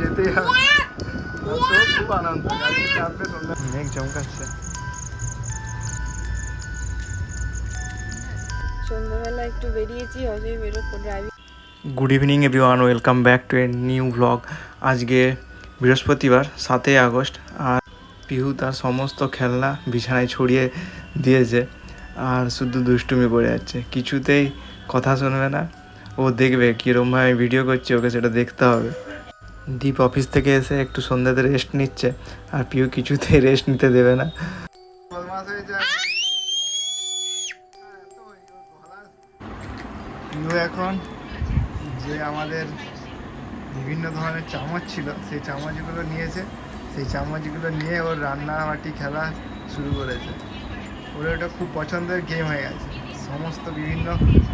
যেতেই হবে। খুব আনন্দ চাপবে সন্ধ্যা মেঘ চমকাচ্ছে। সন্ধ্যাবেলা একটু বেরিয়েছি অজয় বেরো driving good evening everyone welcome back to a new blog আজকে বৃহস্পতিবার সাতই আগস্ট আর পিহু তার সমস্ত খেলনা বিছানায় ছড়িয়ে দিয়েছে আর শুধু দুষ্টুমি করে যাচ্ছে। কিছুতেই কথা শুনবে না। ও দেখবে কীরমভাবে ভিডিও করছি ওকে সেটা দেখতে হবে। দীপ অফিস থেকে এসে একটু সন্ধ্যাতে রেস্ট নিচ্ছে, আর পিউ কিছুতেই রেস্ট নিতে দেবে না। পিহু এখন যে আমাদের বিভিন্ন ধরনের চামচ ছিল, সেই চামচগুলো নিয়েছে। সেই চামচগুলো নিয়ে ওর রান্নাবাটি খেলা শুরু করেছে। ওর ওটা খুব পছন্দের গেম হয়ে গেছে। সমস্ত বিভিন্ন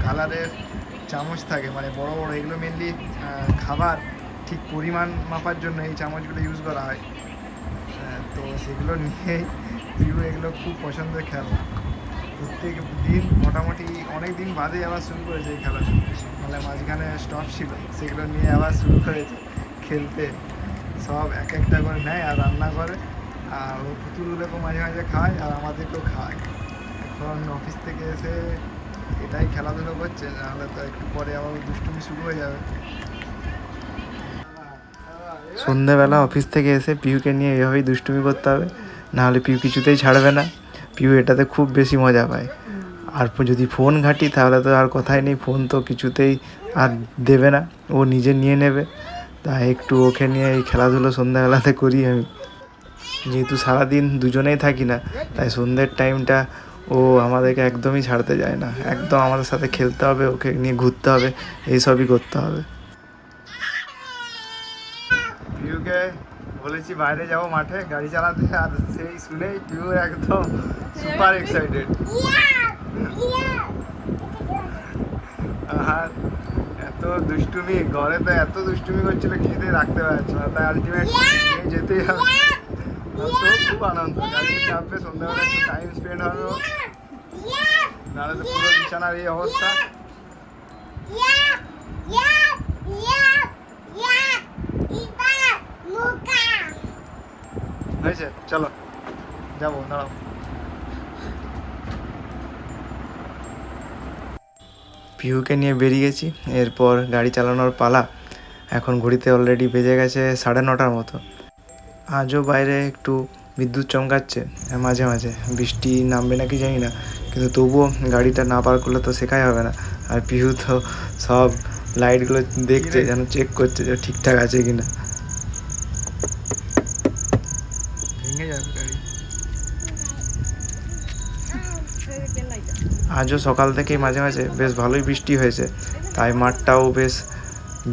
কালারের চামচ থাকে মানে বড় বড়, এগুলো মেনলি খাবার ঠিক পরিমাণ মাপার জন্য এই চামচগুলো ইউজ করা হয়। আহ, তো সেগুলো নিয়েই পিউ এগুলো খুব পছন্দের খেলা প্রত্যেক দিন মোটামুটি অনেক দিন বাদে আবার শুরু করেছে এই খেলা মানে মাঝখানে স্টপ ছিল সেগুলো নিয়ে আবার শুরু করেছে খেলতে। সব এক একটা করে নেয় আর রান্না করে। আর ও পুতুলগুলোকেও মাঝে মাঝে খায় আর আমাদেরকেও খায়। এখন অফিস থেকে এসে এটাই খেলাধুলো করছে নাহলে তো একটু পরে আবার দুষ্টুমি শুরু হয়ে যাবে। সন্ধেবেলা অফিস থেকে এসে পিউকে নিয়ে এভাবেই দুষ্টুমি করতে হবে, নাহলে পিউ কিছুতেই ছাড়বে না। পিউ এটাতে খুব বেশি মজা পায়। আর যদি ফোন ঘাঁটি, তাহলে তো আর কথাই নেই, ফোন তো কিছুতেই আর দেবে না, ও নিজে নিয়ে নেবে। তাই একটু ওকে নিয়ে এই খেলাধুলো সন্ধ্যাবেলাতে করি আমি। যেহেতু সারাদিন দুজনেই থাকি না, তাই সন্ধ্যের টাইমটা ও আমাদেরকে একদমই ছাড়তে যায় না। একদম আমাদের সাথে খেলতে হবে, ওকে নিয়ে ঘুরতে হবে এইসবই করতে হবে। পিউকে বলেছি বাইরে যাব মাঠে, গাড়ি চালাতে। আর সেই শুনেই পিউ একদম সুপার এক্সাইটেড আর এত দুষ্টুমি, ঘরে তো এত দুষ্টুমি করছিল কিছুতেই রাখতে পারছে না। তাই আলটিমেট যেতেই হবে। খুব আনন্দ। গাড়িতে চাপবে সন্ধ্যাবেলা একটু টাইম স্পেন্ড হবে। নাহলে তো পুরো বিছানার এই অবস্থা। চলো। যাব দাঁড়াও। পিহুকে নিয়ে বেরিয়ে গেছি এরপর গাড়ি চালানোর পালা। এখন ঘড়িতে অলরেডি বেজে গেছে সাড়ে নটার মতো। আজও বাইরে একটু বিদ্যুৎ চমকাচ্ছে মাঝে মাঝে। বৃষ্টি নামবে নাকি জানি না কিন্তু তবুও গাড়িটা না পার করলে তো শেখাই হবে না। আর পিহু তো সব লাইটগুলো দেখছে যেন চেক করছে যে ঠিকঠাক আছে কি না আজও সকাল থেকেই মাঝে মাঝে বেশ ভালোই বৃষ্টি হয়েছে। তাই মাঠটাও বেশ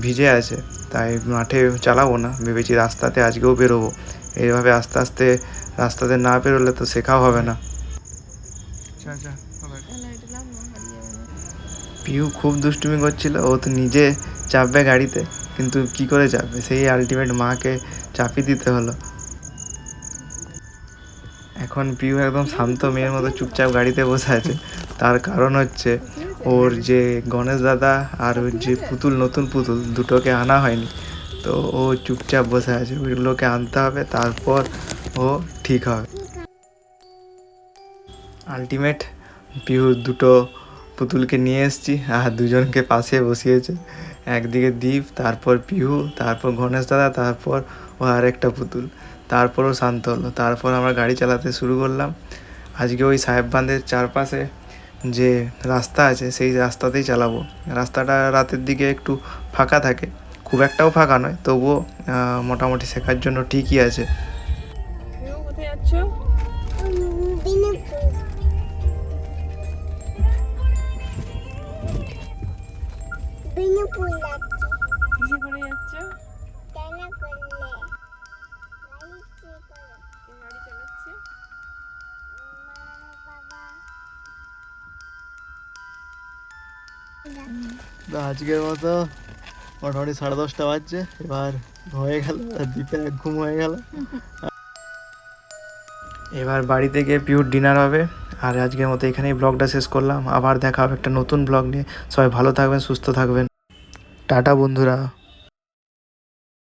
ভিজে আছে। তাই মাঠে চালাবো না। ভেবেছি রাস্তাতে আজকেও বেরোবো। এইভাবে আস্তে আস্তে রাস্তাতে না বেরোলে তো শেখাও হবে না। পিউ খুব দুষ্টুমি করছিল। ও তো নিজে চাপবে গাড়িতে। কিন্তু কি করে চাপবে? সেই আলটিমেট মাকে চাপিয়ে দিতে হলো। এখন পিউ একদম শান্ত মেয়ের মতো চুপচাপ গাড়িতে বসে আছে। তার কারণ হচ্ছে ওর যে গণেশ দাদা আর ওর যে পুতুল, নতুন পুতুল, দুটোকে আনা হয়নি। তো ও চুপচাপ বসে আছে। ওইগুলোকে আনতে হবে, তারপর ও ঠিক হবে। আলটিমেট পিউ দুটো পুতুলকে নিয়ে এসেছি আর দুজনকে পাশে বসিয়েছে। একদিকে দ্বীপ তারপর পিহু তারপর গণেশ দাদা, তারপর ও আরেকটা পুতুল। তারপরও শান্ত হলো। তারপর আমরা গাড়ি চালাতে শুরু করলাম। আজকে ওই সাহেব বাঁধের চারপাশে যে রাস্তা আছে সেই রাস্তাতেই চালাবো। রাস্তাটা রাতের দিকে একটু ফাঁকা থাকে। খুব একটাও ফাঁকা নয় তবুও মোটামুটি শেখার জন্য ঠিকই আছে। কোথায় আজকের মতো মোটামুটি সাড়ে দশটা বাজছে। এবার হয়ে গেল, আর দ্বীপের এক ঘুম হয়ে গেল। এবার বাড়িতে গিয়ে পিওর ডিনার হবে। আর আজকের মতো এখানেই ব্লগটা শেষ করলাম। আবার দেখা হবে একটা নতুন ব্লগ নিয়ে। সবাই ভালো থাকবেন, সুস্থ থাকবেন। টাটা বন্ধুরা।